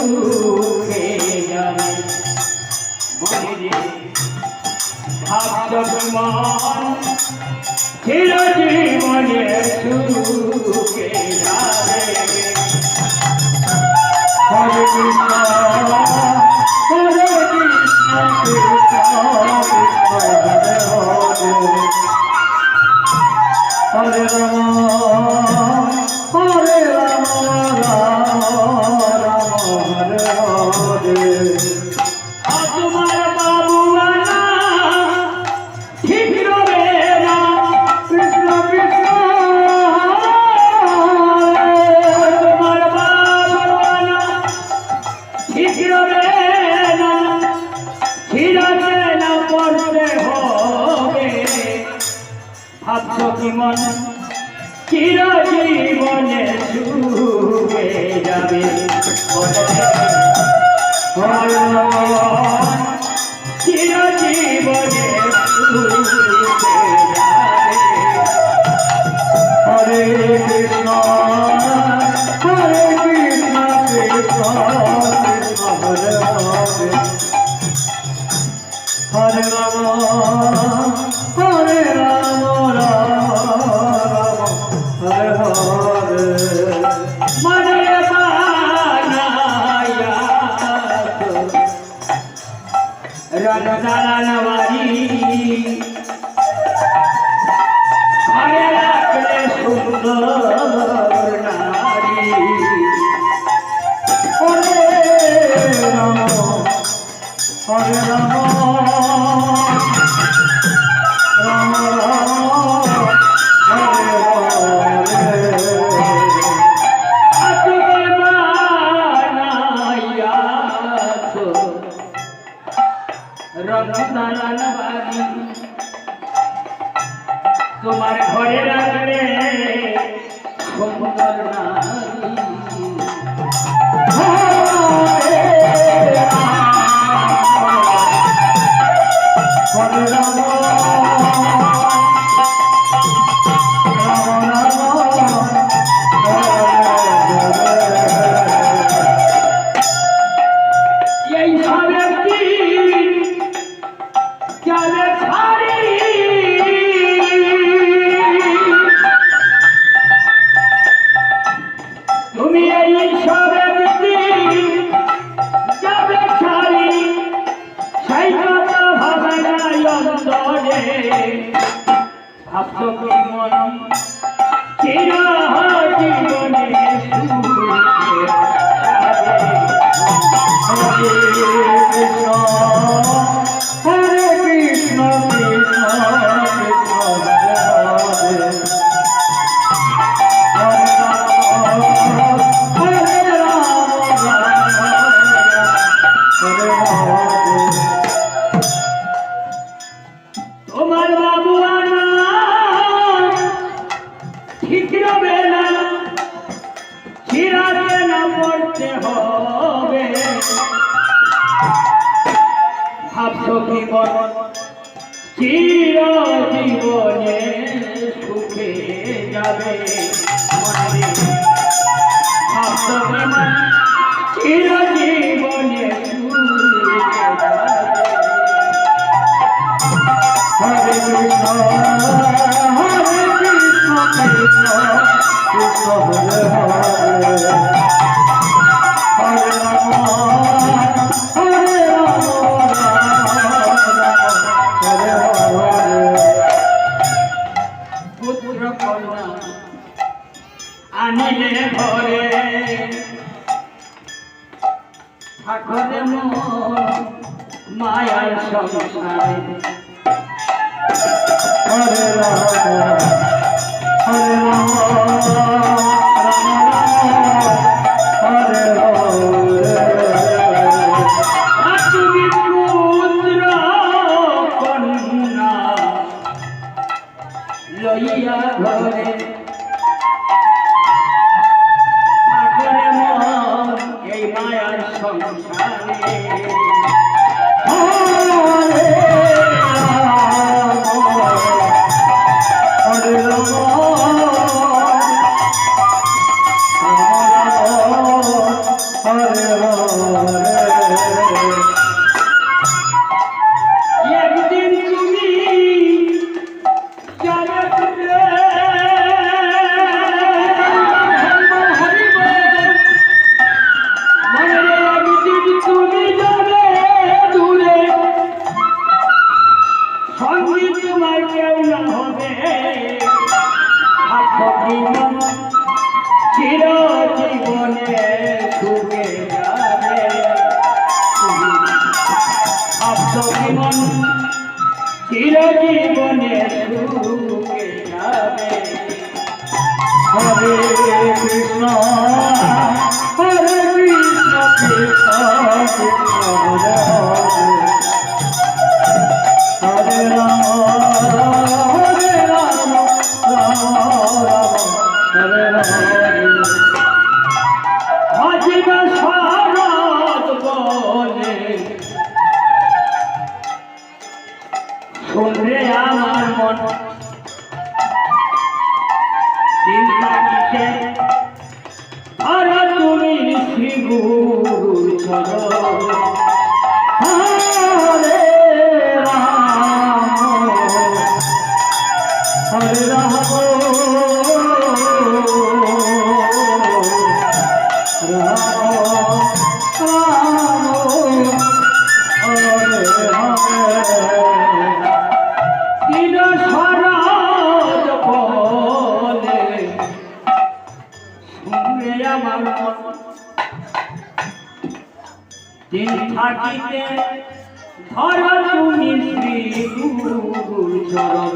সুখে জানি। মনে ভাবত মন চির জীবনে সুখে যাবে। হরে কৃষ্ণ হরে কৃষ্ণ কৃষ্ণ মন চিরজীবনে ছুবে যাবে। চিরজীবনে ছুবে যাবে। হরে কৃষ্ণ। रंगदारा नवारी आया सुंदर ना সারান বাড়ি তোমার ঘরে রাখবে সুন্দর না। জীবন চির জীবনে সুখে যাবে। চির জীবনে হরে কৃষ্ণ কৃষ্ণ হরে হরে হরে রাম রাম। যায় সংসারে। হরে রাম হরে রাম রাম রাম হরে জীবন চির জীবনে সুখে যাবে। হরে কৃষ্ণ হরে কৃষ্ণ কৃষ্ণ কৃষ্ণ। কিসে আর তুমি শিবুর চরণ দিন থাকিতে ধর তুমি শ্রী গুরু চরণ।